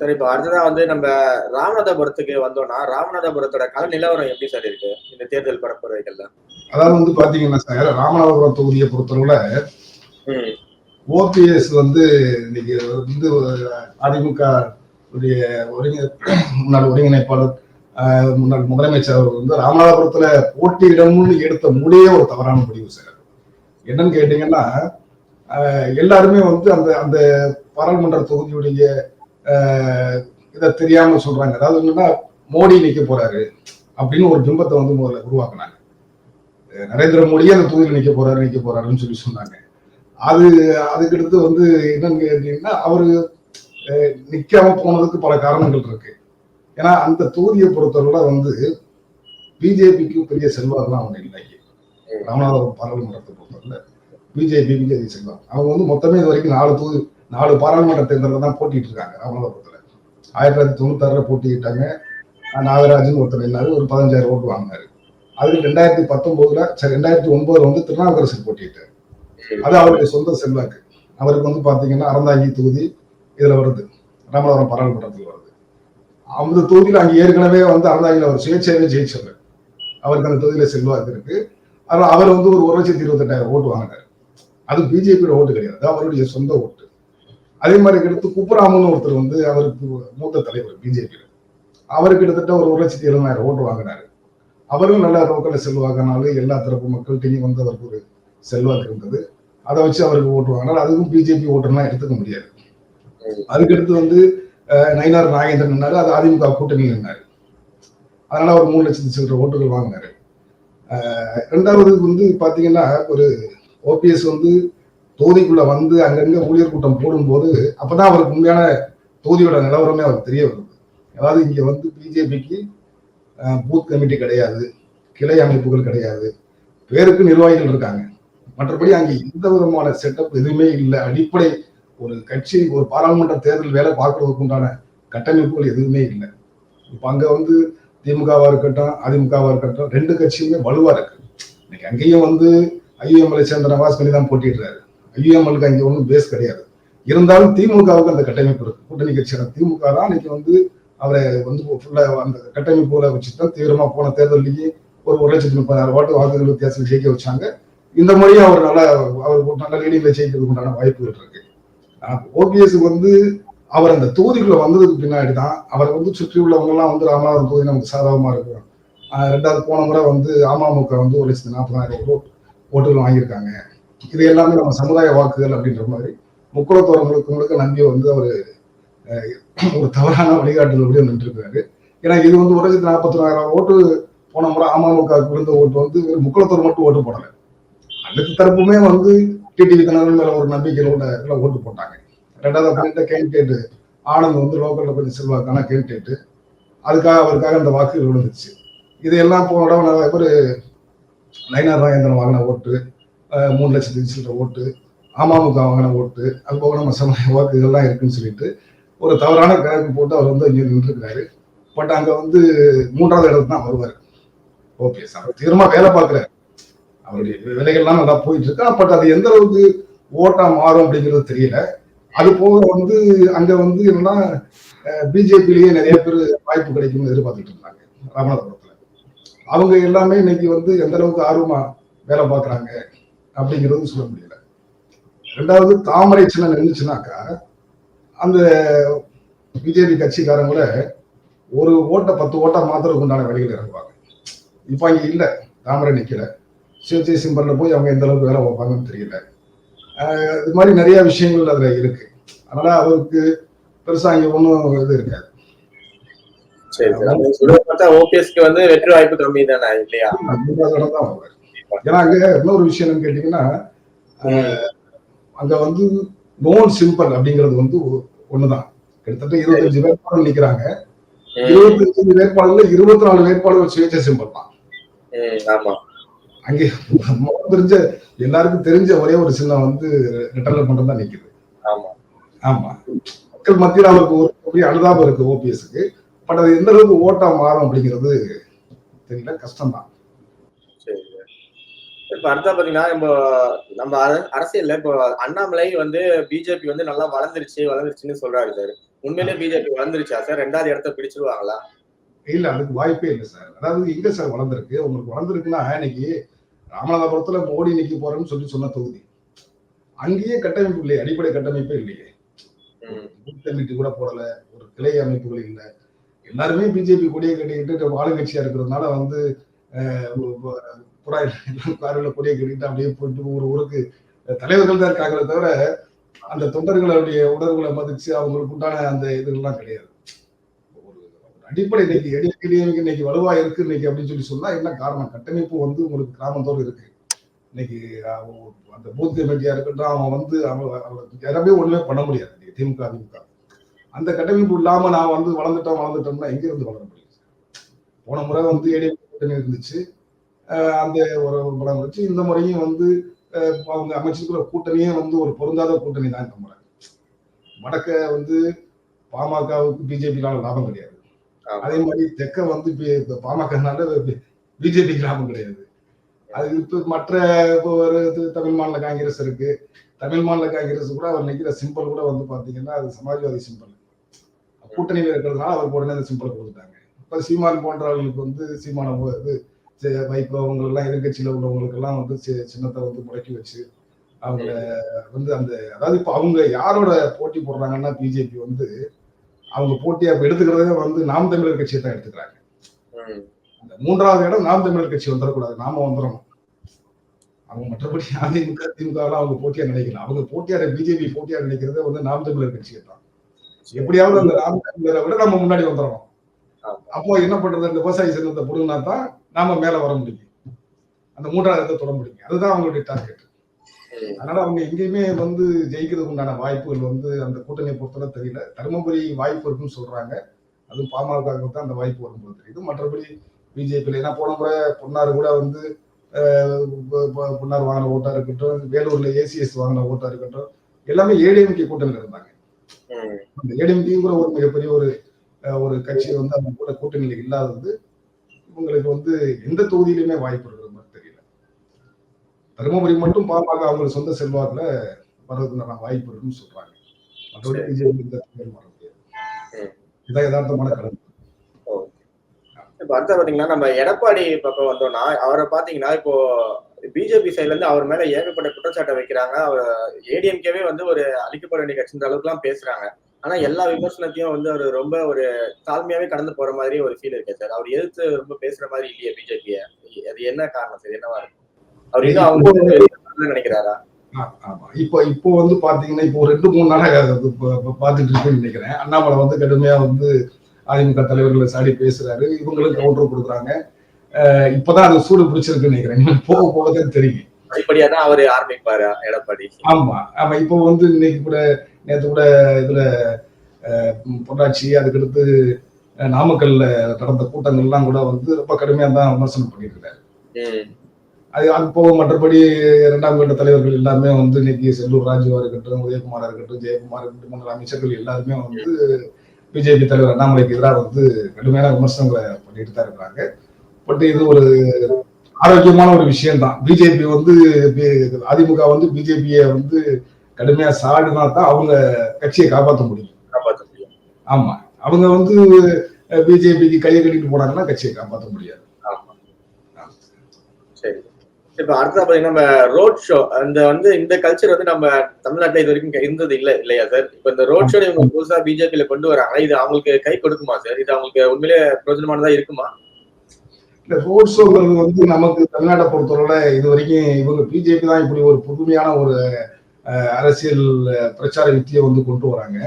சரி இப்ப அடுத்ததா வந்து நம்ம ராமநாதபுரத்துக்கு வந்தோம்னா ராமநாதபுரத்தோட கள நிலவரம் எப்படி சார் இருக்கு? இந்த தேர்தல் பரப்புரைகள்ல. அதாவது வந்து பாத்தீங்கன்னா சார் ராமநாதபுரம் தொகுதியை பொறுத்தளவுல ஓபிஎஸ் வந்து இன்னைக்கு வந்து அதிமுக உடைய ஒருங்கி முன்னாள் ஒருங்கிணைப்பாளர் முன்னாள் முதலமைச்சர் அவர் வந்து ராமநாதபுரத்துல போட்டியிடணும்னு எடுத்த முடியே ஒரு தவறான முடிவு சார். என்னன்னு கேட்டீங்கன்னா எல்லாருமே வந்து அந்த அந்த பாராளுமன்ற தொகுதியுடைய இதை தெரியாம சொல்றாங்க. அதாவது என்னன்னா மோடி நிக்க போறாரு அப்படின்னு ஒரு பிம்பத்தை வந்து முதல்ல உருவாக்குனாங்க. நரேந்திர மோடியே அந்த தொகுதியில் நிக்க போறாரு நிக்க போறாருன்னு சொல்லி சொன்னாங்க. அது அதுக்கடுத்து வந்து என்னன்னு கேட்டீங்கன்னா அவரு அஹ், நிக்காம போனதுக்கு பல காரணங்கள் இருக்கு. ஏன்னா அந்த தொகுதியை பொறுத்தவரை வந்து பிஜேபிக்கு பெரிய செல்வாக்குலாம் அவங்க இல்லை. ராமநாதபுரம் பாராளுமன்றத்தை பொறுத்தவரை. பிஜேபி பிஜேபி செல்வாக்கு. அவங்க வந்து மொத்தமே இது வரைக்கும் நாலு தொகுதி நாலு பாராளுமன்ற தேர்தலில் தான் போட்டிட்டு இருக்காங்க ராமநாதபுரத்துல. ஆயிரத்தி தொள்ளாயிரத்தி தொண்ணூத்தாறுல போட்டியிட்டாங்க. நாகராஜன் ஒருத்தர் என்னாரு ஒரு பதினஞ்சாயிரம் ஓட்டு வாங்கினாரு. அதுக்கு ரெண்டாயிரத்தி பத்தொன்பதுல சரி ரெண்டாயிரத்தி ஒன்பதுல வந்து திருநாவுக்கரசர் போட்டியிட்டார். அது அவருடைய சொந்த செல்வாக்கு. அவருக்கு வந்து பாத்தீங்கன்னா அறந்தாங்கி தொகுதி இதுல வருது ராமநாதபுரம் பாராளுமன்றத்தில் வருது. அந்த தொகுதியில அங்க ஏற்கனவே வந்து அறந்தாங்கியில் அவர் சுயேட்சையாகவே ஜெயிச்சவர் அவருக்கு அந்த தொகுதியில செல்வாக்கு இருக்கு. ஆனா அவர் வந்து ஒரு ஒரு லட்சத்தி இருபத்தெட்டாயிரம் ஓட்டு வாங்கினார். அது பிஜேபியோட ஓட்டு கிடையாது அவருடைய சொந்த ஓட்டு. அதே மாதிரி அடுத்து குப்புராமன் ஒருத்தர் வந்து அவருக்கு மூத்த தலைவர் பிஜேபியில் அவர் கிட்டத்தட்ட ஒரு ஒரு லட்சத்தி எழுபதாயிரம் ஓட்டு வாங்கினாரு. அவரும் நல்ல லோக்கல்ல செல்வாக்குனால எல்லா தரப்பு மக்கள்கிட்டையும் வந்து அவருக்கு ஒரு செல்வாக்கு இருந்தது. அதை வச்சு அவருக்கு ஓட்டு வாங்கினார். அதுவும் பிஜேபி ஓட்டுலாம் எடுத்துக்க முடியாது. அதுக்கடுத்து வந்து நயினார் நாகேந்திரன் நின்னாரு. அது அதிமுக கூட்டணியில் நின்னாரு. அதனால அவர் மூணு லட்சத்து சில்லற ஓட்டுகள் வாங்கினாரு. ரெண்டாவது வந்து பாத்தீங்கன்னா ஒரு ஓபிஎஸ் வந்து தொகுதிக்குள்ள வந்து அங்கங்க ஊழியர் கூட்டம் போடும்போது அப்பதான் அவருக்கு உண்மையான தொகுதியோட நிலவரமே அவருக்கு தெரிய வருது. அதாவது இங்க வந்து பிஜேபிக்கு பூத் கமிட்டி கிடையாது கிளை அமைப்புகள் கிடையாது பேருக்கு நிர்வாகிகள் இருக்காங்க. மற்றபடி அங்கே எந்த விதமான செட்டப் எதுவுமே இல்லை. அடிப்படை ஒரு கட்சி ஒரு பாராளுமன்ற தேர்தல் வேலை பார்க்கறதுக்கு உண்டான கட்டமைப்புகள் எதுவுமே இல்லை. இப்போ அங்கே வந்து திமுகவா இருக்கட்டும் அதிமுகவா இருக்கட்டும் ரெண்டு கட்சியுமே வலுவா இருக்கு. இன்னைக்கு அங்கேயும் வந்து ஐயுஎம்எல்ஏ சேர்ந்த நவாஸ் பண்ணி தான் போட்டிடுறாரு ஐயுஎம்எலுக்கு அங்கே ஒன்றும் பேஸ் கிடையாது. இருந்தாலும் திமுகவுக்கு அந்த கட்டமைப்பு இருக்கு. கூட்டணி கட்சியான திமுக தான் இன்னைக்கு வந்து அவரை வந்து ஃபுல்லாக அந்த கட்டமைப்புல வச்சு தான் தீவிரமா போன தேர்தலிலேயே ஒரு ஒரு லட்சத்தி முப்பதாயிரம் வாட்டு வாக்குகள் வித்தியாசத்தில் ஜெயிக்க வச்சாங்க. இந்த முறையும் அவர் நல்ல அவர் நல்ல லீடிங்ல ஜெயிக்கிறதுக்கு உண்டான வாய்ப்புகள் இருக்கு. ஓபிஎஸ் வந்து அவர் அந்த தொகுதிக்குள்ள வந்ததுக்கு பின்னாடி தான் அவரை வந்து சுற்றி உள்ளவங்க எல்லாம் வந்து ராமநாதபுரம் தொகுதி நமக்கு சாதகமா இருக்கும். ரெண்டாவது போன முறை வந்து அமமுக வந்து ஒரு லட்சத்தி நாற்பதாயிரம் ஓட்டுகள் வாங்கியிருக்காங்க. இது எல்லாமே நம்ம சமுதாய வாக்குகள் அப்படின்ற மாதிரி முக்குளத்தோரங்களுக்கு முழுக்க நம்பி வந்து அவர் ஒரு தவறான வழிகாட்டுதல் நின்றுருக்காரு ஏன்னா இது வந்து ஒரு லட்சத்தி நாற்பத்தி ஓட்டு போன முறை அமமுக விழுந்த ஓட்டு வந்து வெறும் முக்குளத்தோர் மட்டும் ஓட்டு போடல. அடுத்த தரப்புமே வந்து டிடிவி தினகரன் மேல ஒரு நம்பிக்கையிலோட ஓட்டு போட்டாங்க. ரெண்டாவது அப்படின்ட்டு கேண்டிடேட் ஆனந்த் வந்து லோக்கல்ல கொஞ்சம் செல்வாக்கான கேண்டிடேட் அதுக்காக அவருக்காக அந்த வாக்குகள் விழுந்துச்சு இது எல்லாம் போன தடவை ஒரு நயனார் நாகேந்திரன் வாங்கின ஓட்டு. மூணு லட்சத்தி சில்லற ஓட்டு அமமுக வாங்கின ஓட்டு அது போக நம்ம சமுதாய வாக்குகள்லாம் இருக்குன்னு சொல்லிட்டு ஒரு தவறான கணக்கு போட்டு அவர் வந்து இங்கே நின்றுருக்காரு பட் அங்க வந்து மூன்றாவது இடத்துல தான் வருவார். சார் அவர் தீவிரமா வேலை பார்க்குறாரு. அவருடைய வேலைகள்லாம் நல்லா போயிட்டு இருக்கா பட் அது எந்த அளவுக்கு ஓட்டா மாறும் அப்படிங்கிறது தெரியல. அது போக வந்து அங்க வந்து என்னன்னா பிஜேபிலேயே நிறைய பேர் வாய்ப்பு கிடைக்கும்னு எதிர்பார்த்துட்டு இருந்தாங்க ராமநாதபுரத்துல. அவங்க எல்லாமே இன்னைக்கு வந்து எந்த அளவுக்கு ஆர்வமா வேலை பார்க்குறாங்க அப்படிங்கிறது சொல்ல முடியல. ரெண்டாவது தாமரை சின்னம் நின்றுச்சுனாக்கா அந்த பிஜேபி கட்சிக்காரங்கள ஒரு ஓட்டை பத்து ஓட்டா மாத்திரத்துக்கு உண்டான வேலைகள் இறங்குவாங்க. இப்போ அங்க இல்ல. தாமரை நிக்கல. சிவஜி சிம்பல்ல போய் அவங்க எந்த அளவுக்கு வேலை பார்ப்பாங்கன்னு தெரியல. இது மாதிரி நிறைய விஷயங்கள் அதுல இருக்கு. அதனால அவருக்கு பெருசா இங்க ஒன்றும் இது இருக்காது. சரி ஓபிஎஸ்க்கு வந்து வெற்றி வாய்ப்பு கம்மி தானே இல்லையா? தான் வருவார் ஏன்னா அங்க இன்னொரு விஷயம் கேட்டீங்கன்னா அங்க வந்து நோன் சிம்பிள் அப்படிங்கிறது வந்து ஒண்ணுதான். கிட்டத்தட்ட இருபத்தஞ்சு வேட்பாளர் நிக்கிறாங்க. இருபத்தஞ்சு வேட்பாளர்ல இருபத்தி நாலு வேட்பாளர் சுயேட்சை சிம்பிள் தான். அங்கே தெரிஞ்ச எல்லாருக்கும் தெரிஞ்ச ஒரே ஒரு சின்னம் வந்து ரிட்டர்ன் மட்டும் தான் நிக்குது. ஆமா. ஆமா. மக்கள் மத்தியில் அவருக்கு ஒரு பெரிய அனுதாபம் இருக்கு ஓபிஎஸ்க்கு பட் அது எந்த அளவுக்கு ஓட்டா மாறும் அப்படிங்கிறது தெரியல. கஷ்டம்தான். சரி இப்ப அடுத்தா பாத்தீங்கன்னா இப்போ நம்ம அர- அரசியல்ல இப்போ அண்ணாமலை வந்து பிஜேபி வந்து நல்லா வளர்ந்துருச்சு வளர்ந்துருச்சுன்னு சொல்றாரு சார். உண்மையிலேயே பிஜேபி வளர்ந்துருச்சா சார்? ரெண்டாவது இடத்த பிடிச்சிருவாங்களா இல்ல அதுக்கு வாய்ப்பே இல்லை சார். அதாவது எங்க சார் வளர்ந்துருக்கு? உங்களுக்கு வளர்ந்துருக்குன்னா இன்னைக்கு ராமநாதபுரத்துல மோடி நிக்க போறேன்னு சொல்லி சொன்ன தொகுதி. அங்கேயே கட்டமைப்பு இல்லையே அடிப்படை கட்டமைப்பே இல்லையே. கமிட்டி கூட போடல ஒரு கிளை அமைப்புகள் இல்லை. எல்லாருமே பிஜேபி கொடியை கட்டிக்கிட்டு ஆளுங்கட்சியா இருக்கிறதுனால வந்து புறா காரில் கொடியை கட்டிக்கிட்டு அப்படியே போயிட்டு ஒரு ஊருக்கு தலைவர்கள் தான் இருக்காங்களே தவிர அந்த தொண்டர்களுடைய உணர்வுகளை மதிச்சு அவங்களுக்கு உண்டான அந்த இதுகள்லாம் கிடையாது. அடிப்படை இன்னைக்கு எடிஎம்கே இன்னைக்கு வலுவா இருக்கு இன்னைக்கு அப்படின்னு சொல்லி சொன்னா என்ன காரணம்? கட்டமைப்பு வந்து உங்களுக்கு கிராமத்தோடு இருக்கு. இன்னைக்கு அந்த பூத் கமிட்டியா இருக்கட்டும் அவன் வந்து அவன் அவன் ஒண்ணுமே பண்ண முடியாது. இன்னைக்கு திமுக அதிமுக. அந்த கட்டமைப்பு இல்லாம நான் வந்து வளர்ந்துட்டோம் வளர்ந்துட்டோம்னா எங்க இருந்து வளர முடியும்? போன முறை வந்து ஏடிஎம் இருந்துச்சு. அஹ் அந்த ஒரு படம் இருந்துச்சு இந்த முறையும் வந்து அவங்க அமைச்சிருக்கிற கூட்டணியே வந்து ஒரு பொருந்தாத கூட்டணி தான் இந்த முறை. வடக்க வந்து பாமகவுக்கு பிஜேபினால லாபம் கிடையாது. அதே மாதிரி தெற்க வந்து பாமகனால பிஜேபிக்கு லாபம் கிடையாது. அது இப்ப மற்ற இப்போ ஒரு தமிழ் மாநில காங்கிரஸ் இருக்கு. தமிழ் மாநில காங்கிரஸ் கூட அவர் நிக்கிற சிம்பிள் கூட வந்து பாத்தீங்கன்னா அது சமாஜ்வாதி சிம்பிள் கூட்டணியில் இருக்கிறதுனால அவருக்கு உடனே அந்த சிம்பிள் கொடுத்துட்டாங்க. இப்ப சீமான் போன்றவர்களுக்கு வந்து சீமான இது வைகோ அவங்களெல்லாம் எதிர்கட்சியில உள்ளவங்களுக்கு எல்லாம் வந்து சின்னத்தை வந்து முடக்கி வச்சு அவங்க வந்து அந்த அதாவது இப்ப அவங்க யாரோட போட்டி போடுறாங்கன்னா பிஜேபி வந்து அவங்க போட்டியா இப்ப எடுத்துக்கிறதே வந்து நாம் தமிழர் கட்சியை தான் எடுத்துக்கிறாங்க. அந்த மூன்றாவது இடம் நாம் தமிழர் கட்சி வந்துடக்கூடாது நாம வந்துடணும் அவங்க மற்றபடி அதிமுக திமுக அவங்க போட்டியா நினைக்கல. அவங்க போட்டியார பிஜேபி போட்டியா நினைக்கிறதே வந்து நாம் தமிழர் கட்சியை தான் எப்படியாவது அந்த நாம் தமிழரை விட நம்ம முன்னாடி வந்துடணும். அப்போ என்ன பண்றது? அந்த விவசாய சின்னத்தை புடுங்கினா தான் நாம மேல வர முடியும். அந்த மூன்றாவது இடத்தை தொட முடியும் அதுதான் அவங்களுடைய டார்கெட் அதனால அவங்க எங்கேயுமே வந்து ஜெயிக்கிறதுக்கு உண்டான வாய்ப்புகள் வந்து அந்த கூட்டணியை பொறுத்தவரை தெரியல. தருமபுரி வாய்ப்பு இருக்குன்னு சொல்றாங்க. அதுவும் பாமகவுக்கு தான் அந்த வாய்ப்பு வரும்போது தெரியுது. மற்றபடி பிஜேபியில் ஏன்னா போன முறை பொன்னார் கூட வந்து பொன்னார் வாங்கின ஓட்டா இருக்கட்டும் வேலூர்ல ஏசிஎஸ் வாங்கின ஓட்டா இருக்கட்டும் எல்லாமே ஏடிஎம்கே கூட்டணியில் இருந்தாங்க. அந்த ஏடிஎம்கேங்கிற ஒரு மிகப்பெரிய ஒரு ஒரு கட்சி வந்து அவங்க கூட கூட்டணியில் இல்லாதது இவங்களுக்கு வந்து எந்த தொகுதியிலுமே வாய்ப்பு இருக்கிற மாதிரி தெரியல. தருமபுரி மட்டும் பாமக அவங்க சொந்த செல்வாக்குல வர்றதுக்கான வாய்ப்பு இருக்குன்னு சொல்றாங்க. மற்றபடி பிஜேபி இந்த வர முடியாது. இதான் யதார்த்தமான கருத்து. இப்ப அடுத்த பாத்தீங்கன்னா நம்ம எடப்பாடி பக்கம் வந்தோம்னா அவரை பாத்தீங்கன்னா இப்போ பிஜேபி சைடுல இருந்து அவர் மேல ஏகப்பட்ட குற்றச்சாட்டை வைக்கிறாங்க. அவர் ஏடிஎம்கேவே வந்து ஒரு அழிக்கப்பட வேண்டிய கட்சின்ற அளவுக்கு எல்லாம் பேசுறாங்க. ஆனா எல்லா விமர்சனத்தையும் வந்து அவர் ரொம்ப ஒரு தாழ்மையாவே கடந்து போற மாதிரி ஒரு ஃபீல் இருக்கு சார். அவர் எதிர்த்து ரொம்ப பேசுற மாதிரி இல்லையே பிஜேபிய. அது என்ன காரணம் சார்? என்னவா இருக்கும்? அவர் இன்னும் அவங்க நினைக்கிறாரா? ஆமா. இப்போ இப்போ வந்து பாத்தீங்கன்னா இப்போ ரெண்டு மூணு நாளாக பார்த்துட்டு இருக்குன்னு நினைக்கிறேன். அண்ணாமலை வந்து கடுமையா வந்து அதிமுக தலைவர்களை சாடி பேசுறாரு. இவங்களும் கவுண்டர் கொடுக்குறாங்க. இப்பதான் அது சூடு பிடிச்சிருக்குன்னு நினைக்கிறேன். போக போக தான் தெரியும். படிப்படியா தான் அவரு ஆரம்பிப்பாரு எடப்பாடி? ஆமா. ஆமா. இப்போ வந்து இன்னைக்கு கூட நேத்து கூட இதுல பொள்ளாச்சி அதுக்கடுத்து நாமக்கல்ல நடந்த கூட்டங்கள்லாம் கூட வந்து ரொம்ப கடுமையா தான் விமர்சனம் பண்ணியிருக்காரு அது போக மற்றபடி இரண்டாம் கட்ட தலைவர்கள் எல்லாருமே வந்து இன்னைக்கு செல்லூர் ராஜுவா இருக்கட்டும் உதயகுமாரா இருக்கட்டும் ஜெயக்குமார் இருக்கட்டும் மற்ற அமைச்சர்கள் எல்லாருமே வந்து பிஜேபி தலைவர் அண்ணாமலைக்கு எதிராக வந்து கடுமையான விமர்சனங்களை பண்ணிட்டு தான் இருக்கிறாங்க. பட் இது ஒரு ஆரோக்கியமான ஒரு விஷயம் தான் பிஜேபி வந்து அதிமுக வந்து பிஜேபியை வந்து கடுமையா சாடினா தான் அவங்க கட்சியை காப்பாற்ற முடியும். காப்பாத்த முடியும். ஆமா. அவங்க வந்து பிஜேபிக்கு கையை கட்டிட்டு போனாங்கன்னா கட்சியை காப்பாற்ற முடியாது. சரி. இப்ப அடுத்ததா பாத்தீங்கன்னா நம்ம ரோட் ஷோ அந்த வந்து இந்த கல்ச்சர் வந்து நம்ம தமிழ்நாட்டுல இது வரைக்கும் இருந்தது இல்ல இல்லையா சார் இப்ப இந்த ரோட் ஷோ இவங்க புதுசா பிஜேபியில கொண்டு வராங்க. இது அவங்களுக்கு கை கொடுக்குமா சார் இது அவங்களுக்கு உண்மையிலே பிரயோஜனமானதா இருக்குமா? இந்த ரோட் ஷோங்கிறது வந்து நமக்கு தமிழ்நாட்டை பொறுத்தவரை இது வரைக்கும் இவங்க பிஜேபி தான் இப்படி ஒரு புதுமையான ஒரு அரசியல் பிரச்சார யுக்தியை வந்து கொண்டு வராங்க.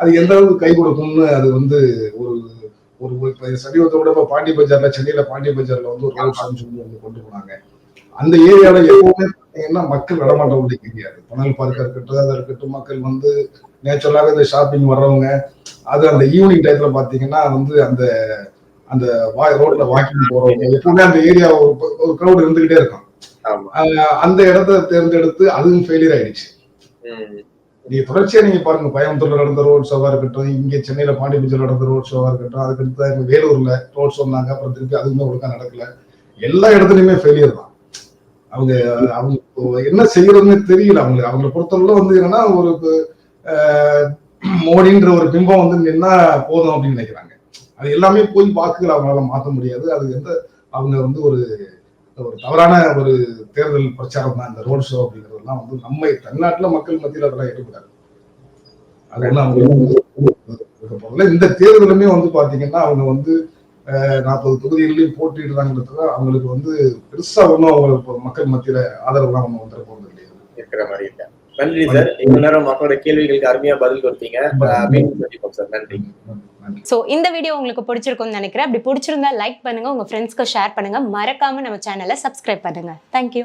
அது எந்த அளவுக்கு கை கொடுக்கும்னு அது வந்து ஒரு ஒரு சமீபத்தை கூட இப்ப பாண்டி பஜார்ல சென்னையில பாண்டி பஜார்ல வந்து ஒரு ரோட் சொல்லி வந்து கொண்டு போனாங்க. அந்த ஏரியால எப்பவுமே பாத்தீங்கன்னா மக்கள் நடமாட்டம் உள்ள ஏரியா அது பனல் பார்க்கா இருக்கட்டும் அது இருக்கட்டும் மக்கள் வந்து நேச்சுரலாக இந்த ஷாப்பிங் வர்றவங்க அது அந்த ஈவினிங் டயத்துல பாத்தீங்கன்னா வந்து அந்த அந்த வா ரோட்ல வாக்கிங் போறவங்க எப்பவுமே அந்த ஏரியா ஒரு ஒரு crowd இருந்துகிட்டே இருக்கும். அந்த இடத்த தேர்ந்தெடுத்து அதுவும் ஃபெயிலியர் ஆயிடுச்சு. நீங்க தொடர்ச்சியா நீங்க பாருங்க கோயம்புத்தூர்ல நடந்த ரோட் ஷோவா இருக்கட்டும் இங்க சென்னையில பாண்டிபுஜர் நடந்த ரோட் ஷோவா இருக்கட்டும் அதுக்கடுத்து எங்க வேலூர்ல ரோட் சொன்னாங்க அப்புறம் திருப்பி அதுவுமே ஒழுங்கா நடக்கல. எல்லா இடத்துலயுமே ஃபெயிலியர் தான். அவங்க அவங்க என்ன செய்யறதுன்னு தெரியல அவங்களுக்கு. அவங்களை பொறுத்தவரை வந்து என்னன்னா ஒரு ஆஹ், மோடின்ற ஒரு பிம்பம் வந்து நின்னா போதும் அப்படின்னு நினைக்கிறாங்க. அது எல்லாமே போய் வாக்குகள் அவங்களால மாற்ற முடியாது. அது எந்த அவங்க வந்து ஒரு ஒரு தவறான ஒரு தேர்தல் பிரச்சாரம் தான். இந்த ரோட் ஷோ அப்படிங்கிறதெல்லாம் வந்து நம்ம தமிழ்நாட்டுல மக்கள் மத்தியில் அதெல்லாம் எடுக்கூடாது அதெல்லாம் அவங்க இந்த தேர்தலுமே வந்து பாத்தீங்கன்னா அவங்க வந்து நாற்பது தொகுதிகளிலும் போட்டிடுறாங்கிறதுல அவங்களுக்கு வந்து பெருசா ஒன்றும் அவங்களுக்கு மக்கள் மத்தியில ஆதரவுலாம் ஒன்றும் வந்துட போறது இல்லையா இருக்கிற மாதிரி இல்லை. நன்றி சார். இவ்வளவு நேரம் மக்களோட கேள்விகளுக்கு அருமையா பதில் கொடுத்தீங்க. சார். நன்றி. ஸோ இந்த வீடியோ உங்களுக்கு பிடிச்சிருக்கும்னு நினைக்கிறேன். அப்படி பிடிச்சிருந்தா லைக் பண்ணுங்க உங்க ஃப்ரெண்ட்ஸ்க்கு ஷேர் பண்ணுங்க. மறக்காம நம்ம சேனலை சப்ஸ்கிரைப் பண்ணுங்க. தேங்க்யூ